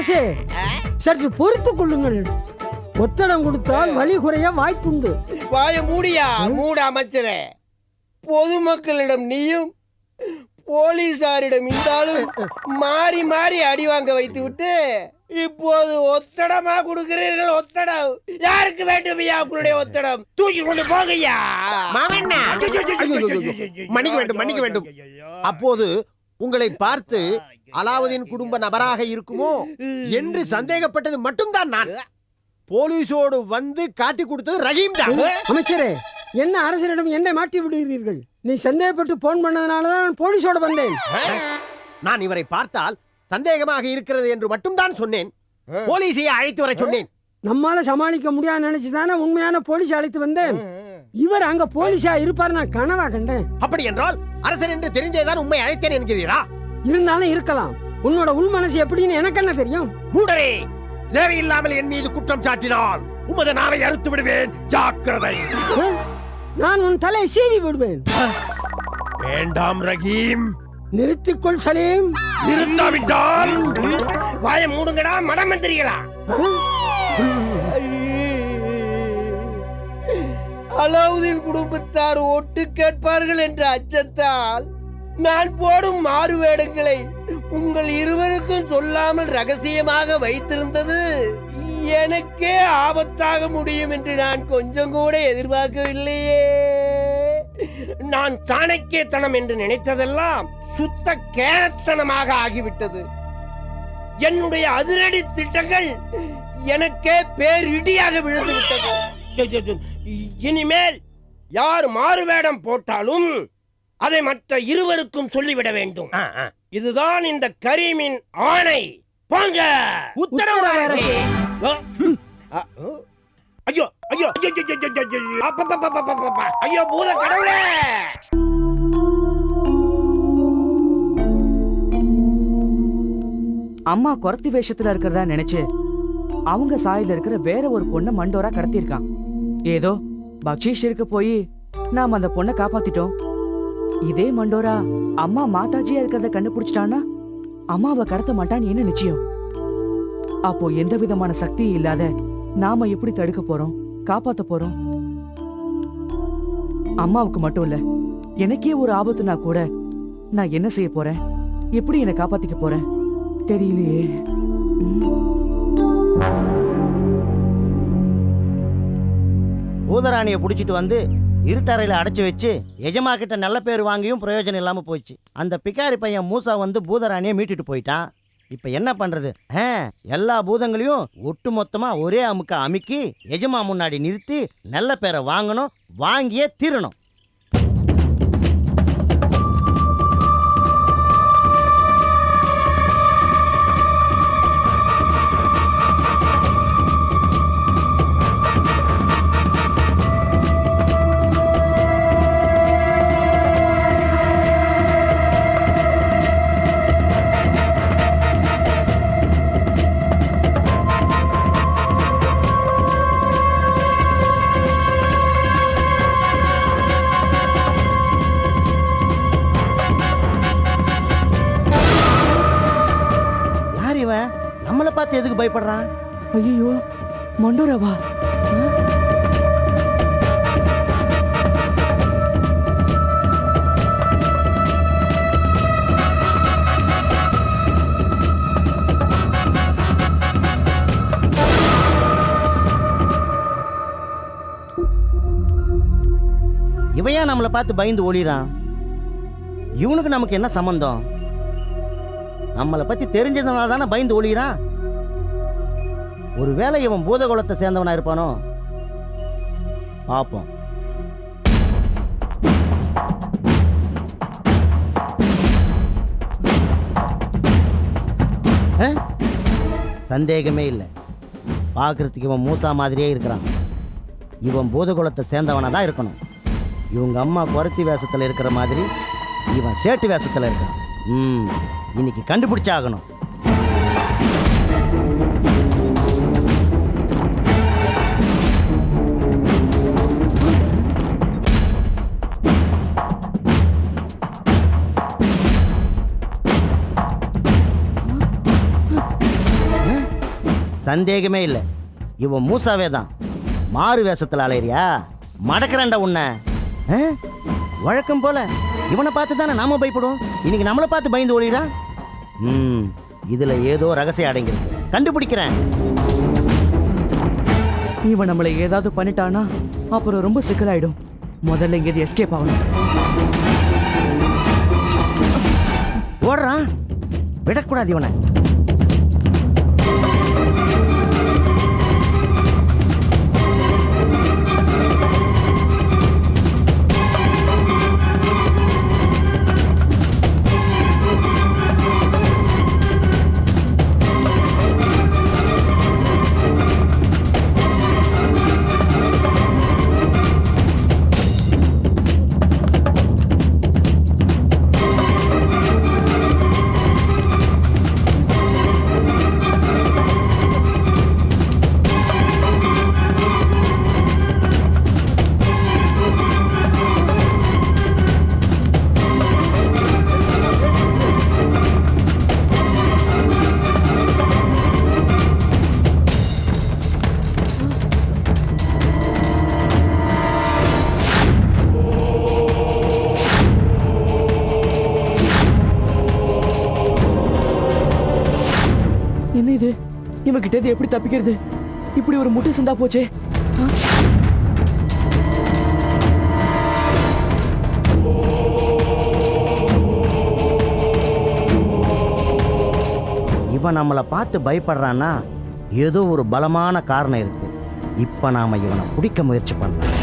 அரசே சற்று பொறுத்துக் கொள்ளுங்கள். ஒத்தடம் கொடுத்தால் வலி குறைய வாய்ப்புண்டு. வாய மூடியா? மூட அமைச்சரே. பொதுமக்களிடம் நீயும் போலீசாரிடம் இருந்தாலும் மாறி மாறி அடி வாங்க வைத்து விட்டு இப்போது ஒத்தடமா கொடுக்கிறீர்கள் ஒத்தடம். யாருக்கு வேண்டும் ஐயா உங்களுடைய ஒத்தடம்? தூக்கி கொண்டு போங்கய்யா. மாமன்னா மன்னிக்க வேண்டும், மன்னிக்க வேண்டும். அப்போது உங்களை பார்த்து அலாவுதீன் குடும்ப நபராக இருக்குமோ என்று சந்தேகப்பட்டது மட்டும்தான் நான். போலீஸோடு வந்து காட்டி கொடுத்தது ரஹீம் தான். அமைச்சரே என்ன அரசரிடம் என்னை மாட்டி விடுகிறீர்கள்? நீ சந்தேகப்பட்டு போன் பண்ணதுனால தான் போலீஸோட வந்தேன். நான் இவரை பார்த்தால் சந்தேகமாக இருக்கிறது என்று மட்டும்தான் சொன்னேன். போலீஸை அழைத்து வர சொன்னேன். நம்மால சமாளிக்க முடியாது நினைச்சு தானே உண்மையான போலீஸ் அழைத்து வந்தேன். இவர் அங்க போலீஸா இருப்பார் நான் கனவா கண்டேன். அப்படி என்றால் அரசன் என்று தெரிஞ்சேதான் உண்மை அழைத்தேன் என்கிறீரா? இருந்தாலும் இருக்கலாம். உன்னோட உள் மனசு எப்படின்னு எனக்கு என்ன தெரியும்? மூடரே தேவையில்லாமல் என் மீது குற்றம் சாட்டினால் உமது நாவை அறுத்து விடுவேன். ஜாக்கிரதை? நான் உன் தலை சீவி விடுவேன். வேண்டாம் ரஹீம். நிறுத்திக்கொள் சலீம். நிறுத்தாவிட்டால் வாய மூடுங்கடா மட அலாவுதீன் குடும்பத்தார் ஒட்டு கேட்பார்கள் என்ற அச்சத்தால் நான் போடும் மாறு வேடங்களை உங்கள் இருவருக்கும் சொல்லாமல் ரகசியமாக வைத்திருந்தது. எனக்கே ஆபத்தாக முடியும் என்று நான் கொஞ்சம் கூட எதிர்பார்க்கவில்லையே. நான் சாணக்கியத்தனம் என்று நினைத்ததெல்லாம் சுத்த கேரத்தனமாக ஆகிவிட்டது. என்னுடைய அதிரடி திட்டங்கள் எனக்கே பேரிடியாக விழுந்து விட்டது இனிமேல் யார் மாறுவேடம் போட்டாலும் அதை மற்ற இருவருக்கும் சொல்லிவிட வேண்டும். இதுதான் இந்த கரீமின் ஆணை. போங்க. உத்தரவு. ஐயோ ஐயோ ஐயோ, பூத கடவுளே. அம்மா குறத்தி வேஷத்துல இருக்கிறதா நினைச்சு அவங்க சாயில இருக்கிற வேற ஒரு பொண்ணை மண்டோரா கடத்தியிருக்கான். ஏதோ பக்ஷீஷ் இருக்க போய் நாம அந்த பொண்ணை காப்பாத்திட்டோம். இதே மண்டோரா அம்மா மாதாஜியா இருக்கிறத கண்டுபிடிச்சிட்டான்னா அம்மாவை கடத்த மாட்டான்னு என்ன நிச்சயம்? அப்போ எந்த விதமான சக்தியும் இல்லாத நாம எப்படி தடுக்க போறோம் காப்பாத்த போறோம்? அம்மாவுக்கு மட்டும் இல்ல எனக்கே ஒரு ஆபத்துனா கூட நான் என்ன செய்ய போறேன்? எப்படி என்னை காப்பாத்திக்க போறேன்? தெரியலையே. பூதராணியை பிடிச்சிட்டு வந்து இருட்டறையில் அடைச்சி வச்சு எஜமா கிட்ட நல்ல பேர் வாங்கியும் பிரயோஜனம் இல்லாமல் போயிடுச்சு. அந்த பிக்காரி பையன் மூசா வந்து பூதராணியை மீட்டுட்டு போயிட்டான். இப்போ என்ன பண்ணுறது ஆ, எல்லா பூதங்களையும் ஒட்டு மொத்தமாக ஒரே அமுக்க அமுக்கி எஜமா முன்னாடி நிறுத்தி நல்ல பேரை வாங்கணும் வாங்கியே தீரணும். பார்த்து எதுக்கு பயப்படுறான் ஐயோ மண்டோராவா? ஏன் நம்மளை பார்த்து பயந்து ஒளிறான்? இவனுக்கு நமக்கு என்ன சம்பந்தம்? நம்மளை பத்தி தெரிஞ்சதுனால தானே பயந்து ஒளிறான்? ஒருவேளை இவன் பூதகுலத்தை சேர்ந்தவனா இருப்பானோ? பாப்போம் ஆ? சந்தேகமே இல்லை. பார்க்குறதுக்கு இவன் மூசா மாதிரியே இருக்கிறான். இவன் பூதகுலத்தை சேர்ந்தவனா தான் இருக்கணும். இவங்க அம்மா குறத்தி வேஷத்தில் இருக்கிற மாதிரி இவன் சேட்டு வேஷத்தில் இருக்கான் ம் இன்னைக்கு கண்டுபிடிச்சாகணும். சந்தேகமே இல்லை. இவன் மூசாவே தான். மாறு வேஷத்தில் அலையிறியா? மடக்கிறேன்டா உன்னை? வழக்கம் போல. இவனை பார்த்து தானே நாம பயப்படுவோம்? இன்னைக்கு நம்மளை பார்த்து பயந்து ஓடிறா ம் இதுல ஏதோ ரகசியம் அடங்கியிருக்கு. கண்டுபிடிக்கிறேன். இவன் நம்மளை ஏதாவது பண்ணிட்டானா அப்புறம் ரொம்ப சிக்கலாயிடும். முதல்ல இங்கேருந்து எஸ்கேப் ஆகணும். ஓடுறான். விடக்கூடாது இவனை. இவன் எப்படி தப்பிக்கிறது? இப்படி ஒரு முட்டை சந்தா போச்சே. இவன் நம்மளை பார்த்து பயப்படுறான்னா ஏதோ ஒரு பலமான காரணம் இருக்கு. இப்போ நாம இவனை பிடிக்க முயற்சி பண்ணலாம்.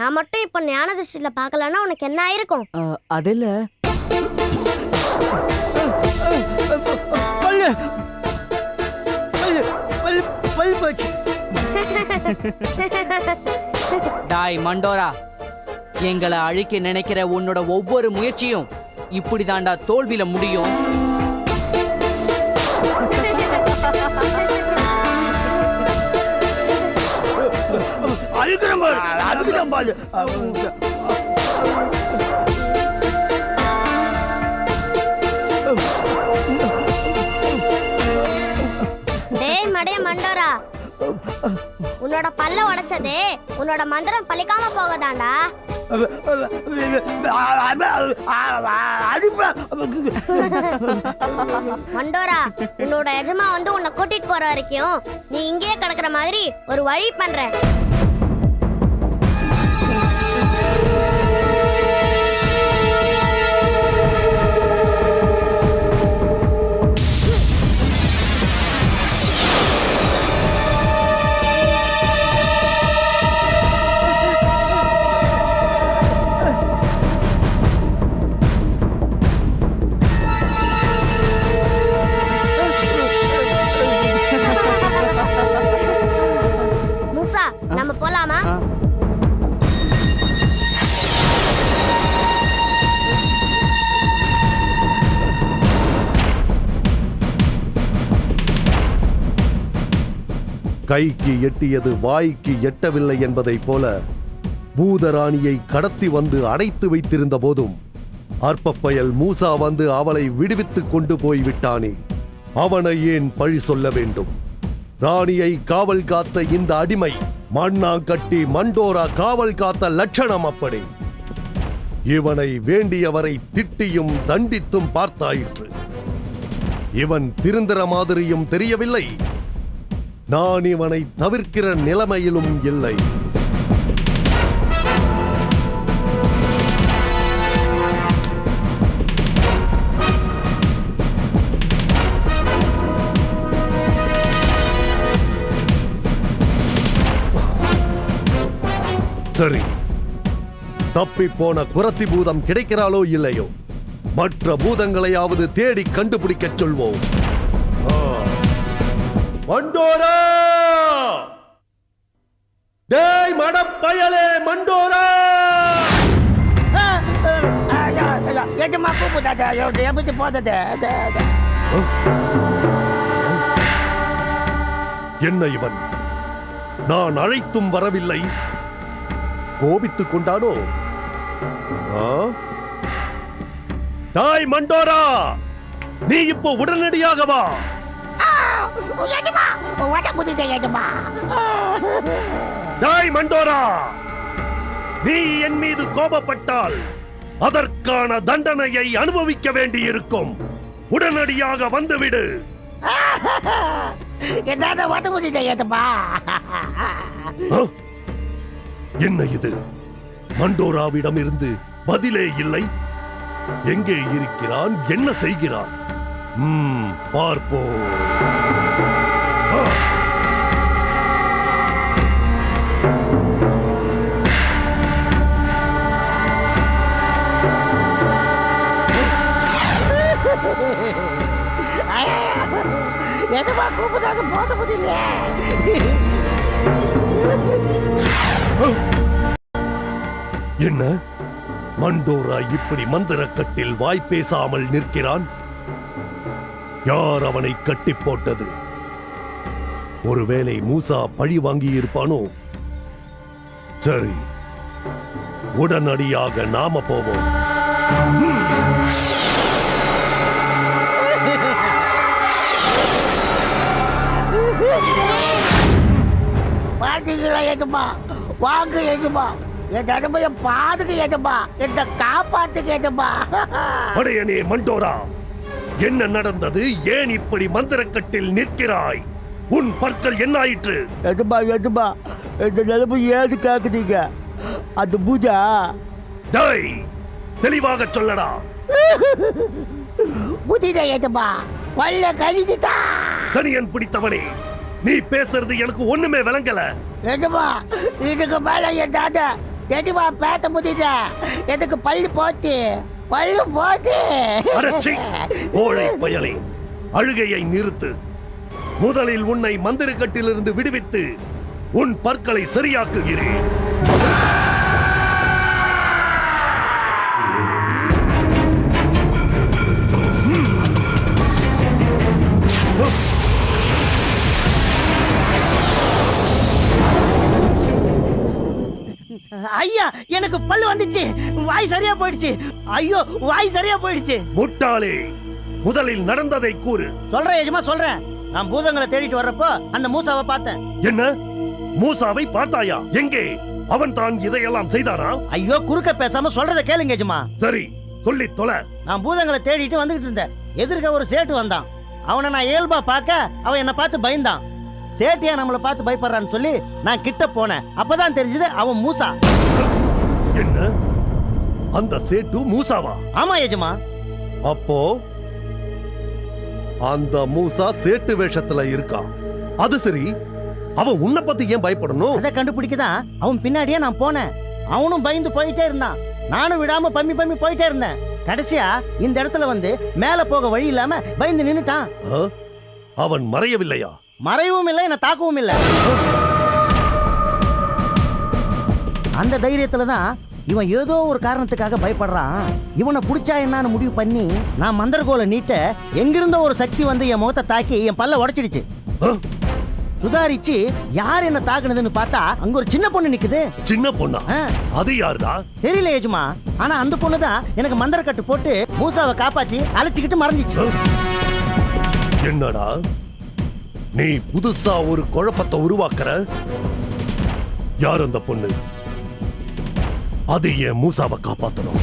நான் மட்டும் இப்போ ஞான திருஷ்டியில் பார்க்கலன்னா உனக்கு என்ன ஆயிருக்கும்? அது இல்ல டாய் மண்டோரா எங்களை அழிக்க நினைக்கிற உன்னோட ஒவ்வொரு முயற்சியும் இப்படிதான்டா தோல்வியில முடியும். டேய் மடைய மண்டோரா. உன்னோட பல்ல உடைச்சது உன்னோட மந்திரம் பழிக்காம போகதாண்டா. மண்டோரா உன்னோட எஜமா வந்து உன்னை கூட்டிட்டு போற வரைக்கும் நீ இங்கேயே கிடக்குற மாதிரி ஒரு வழி பண்ற கைக்கு எட்டியது வாய்க்கு எட்டவில்லை என்பதைப் போல பூதராணியை கடத்தி வந்து அடைத்து வைத்திருந்த போதும் அற்பப்பயல் மூசா வந்து அவளை விடுவித்துக் கொண்டு போய் விட்டானே அவனை ஏன் பழி சொல்ல வேண்டும்? ராணியை காவல் காத்த இந்த அடிமை மண்ணா கட்டி மண்டோரா காவல் காத்த லட்சணம் அப்படி. இவனை வேண்டியவரை திட்டியும் தண்டித்தும் பார்த்தாயிற்று. இவன் திருந்திர மாதிரியும் தெரியவில்லை. நான் இவனை தவிர்க்கிற நிலைமையிலும் இல்லை. சரி. தப்பி போன குரத்தி பூதம் கிடைக்கிறாளோ இல்லையோ? மற்ற பூதங்களையாவது தேடி கண்டுபிடிக்கச் சொல்வோம். மண்டோரா! டேய் மடப்பயலே மண்டோரா! எஜமா கூப்பிட்டாத எப்படி போதது என்ன இவன்? நான் அழைத்தும் வரவில்லை. கோபித்துக் கொண்டானோ? டாய் மண்டோரா! நீ இப்போ உடனடியாக வா! வட புதித எஜமா டாய் மண்டோரா நீ என் மீது கோபப்பட்டால் அதற்கான தண்டனையை அனுபவிக்க வேண்டியிருக்கும். உடனடியாக வந்துவிடு. புதித எஜமா ஆ? என்ன இது? மண்டோராவிடம் இருந்து பதிலே இல்லை. எங்கே இருக்கிறான்? என்ன செய்கிறான்? பார்ப்போம். எதுவா கூப்பிடாத? போத என்ன? மண்டோரா இப்படி மந்திரக்கட்டில் வாய் பேசாமல் நிற்கிறான்? யார் அவனை கட்டி போட்டது? ஒருவேளை மூசா பழி வாங்கி இருப்பானோ சரி உடனடியாக நாம போவோம். பாத்தீங்களா எஜமா வாங்க எஜமா என் தடமைய பாதுக எஜமா என்ன காப்பாத்துக்க எஜமா அடையனே மண்டோரா. என்ன நடந்தது? ஏன் இப்படி மந்திரக்கட்டில் நிற்கிறாய்? உன் பற்கள் என்னாயிற்று? எஜமா எஜமா இந்த நிலைமை ஏது கேக்குதீங்க அந்த பூஜா. டேய் தெளிவாக சொல்லடா. புதித எஜமா பல்ல கழிச்சுதா சனியன் பிடித்தவனே. நீ பேசுறது எனக்கு ஒண்ணுமே விளங்கல. எஜமா இதுக்கு மேல என் தாத்தா எஜமா பேத்த புதித எனக்கு பல்லு போச்சு பல்லு போச்சு அடச்சி கோழை பயலே அழுகையை நிறுத்து. முதலில் உன்னை மந்திரக்கட்டிலிருந்து விடுவித்து உன் பற்களை சரியாக்குகிறேன். ஐயா எனக்கு பல்லு வந்துச்சு. வாய் சரியா போயிடுச்சு. ஐயோ வாய் சரியா போயிடுச்சு. முட்டாளே முதலில் நடந்ததை கூறு. சொல்றேன் எஜமா சொல்றேன். நான் பூதங்களை தேடிட்டு வர்றப்போ அந்த மூசாவை பார்த்தேன். என்ன? மூசாவை பார்த்தாயா? எங்கே? அவன் தான் இதையெல்லாம் செய்தானா? ஐயோ குறுக்க பேசாம சொல்றத கேளுங்க எஜமா. சரி சொல்லி தொலை. நான் பூதங்களை தேடிட்டு வந்துகிட்டு இருந்தேன். எதிர்க்க ஒரு சேட்டு வந்தான். அவனை நான் இயல்பா பார்க்க அவன் என்னை பார்த்து பயந்தான். சேட்டியா நம்மளை பார்த்து பயப்படுறான்னு சொல்லி நான் கிட்ட போனேன். அப்பதான் தெரிஞ்சது அவன் மூசா. என்ன? அந்த சேட்டு மூசாவா? ஆமா எஜமா. அப்போ அந்த மூசா சேட்டு வேஷத்துல இருக்கான் அது சரி அவன் உன்னை பத்தி ஏன் பயப்படணும்? அதை கண்டுபிடிக்கதான் அவன் பின்னாடியே நான் போனேன். அவனும் பயந்து போயிட்டே இருந்தான். நானும் விடாம பம்மி பம்மி போயிட்டே இருந்தேன். கடைசியா இந்த இடத்துல வந்து மேல போக வழி இல்லாம பயந்து நின்னுட்டான்? அவன் மறையவில்லையா? மறைவும் இல்லை என்ன தாக்கவும் இல்லை. அந்த தைரியத்துல தான் இவன் ஏதோ ஒரு காரணத்துக்காக பயப்படுறான். இவனை பிடிச்சா என்னன்னு முடிவு பண்ணி நான் மந்திரகோலை நீட்ட எங்கிருந்தோ ஒரு சக்தி வந்து என் முகத்தை தாக்கி என் பல்ல உடைச்சிடுச்சு? சுதாரிச்சு யார் என்ன தாக்குனதுன்னு பார்த்தா அங்க ஒரு சின்ன பொண்ணு நிக்குது. சின்ன பொண்ணா? அது யாருடா? தெரியல ஏஜுமா ஆனா அந்த பொண்ணு தான் எனக்கு மந்திரக்கட்டு போட்டு மூசாவை காப்பாத்தி அழைச்சிக்கிட்டு மறைஞ்சிச்சு. என்னடா? நீ புதுசா ஒரு குழப்பத்தை உருவாக்குற? யார் அந்த பொண்ணு? அது என் மூசாவை காப்பாத்தணும்.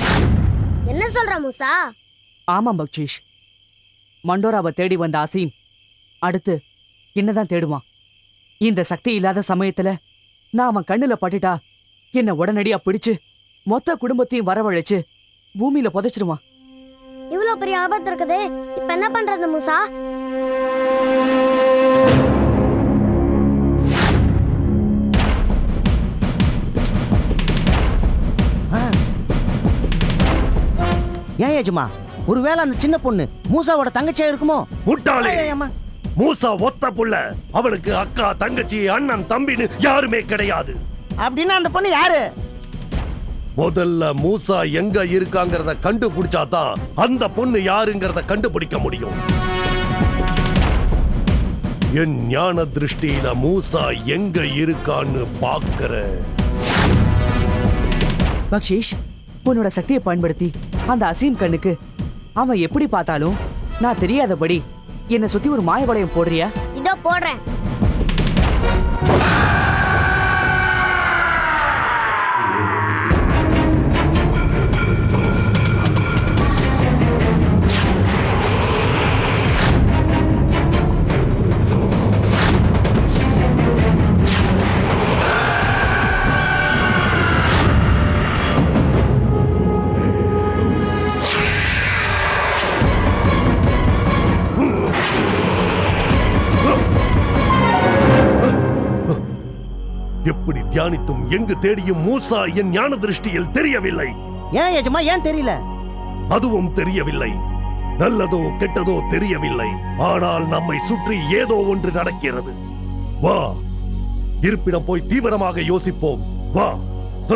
என்ன சொல்ற மூசா? ஆமாம் பக்ஷீஷ். மண்டோராவை தேடி வந்த அசீம் அடுத்து என்னதான் தேடுவான்? இந்த சக்தி இல்லாத சமயத்துல நான் அவன் கண்ணுல பட்டுட்டா என்ன உடனடியா பிடிச்சு மொத்த குடும்பத்தையும் வரவழைச்சு பூமியில புதைச்சிருவான். இவ்வளோ பெரிய ஆபத்து இருக்குது. இப்ப என்ன பண்றது மூசா? ஏன் ஏஜமா ஒருவேளை அந்த சின்ன பொண்ணு மூசாவோட தங்கச்சியா இருக்குமோ? முட்டாளே! ஏம்மா மூசா ஒத்த புள்ள. அவனுக்கு அக்கா தங்கச்சி அண்ணன் தம்பின்னு யாருமே கிடையாது. அப்படின்னா அந்த பொண்ணு யாரு? முதல்ல மூசா எங்க இருக்காங்கிறத கண்டுபிடிச்சாதான் அந்த பொண்ணு யாருங்கிறத கண்டுபிடிக்க முடியும். என் ஞான திருஷ்டியில மூசா எங்க இருக்கான்னு பாக்குறேன் பக்ஷீஷ் உன்னோட சக்தியை பயன்படுத்தி அந்த அசீம் கண்ணுக்கு அவன் எப்படி பார்த்தாலும் நான் தெரியாதபடி என்னை சுத்தி ஒரு மாய வளையம் போடுறியா? இதோ போடுறேன். எப்படி தியானித்தும் எங்கு தேடியும் மூசா என் ஞான திருஷ்டியில் தெரியவில்லை. ஏன் ஏஜமா ஏன் தெரியல? அதுவும் தெரியவில்லை. நல்லதோ கெட்டதோ தெரியவில்லை. ஆனால் நம்மை சுற்றி ஏதோ ஒன்று நடக்கிறது. வா. இருப்பிடம் போய் தீவிரமாக யோசிப்போம். வா. ஹ.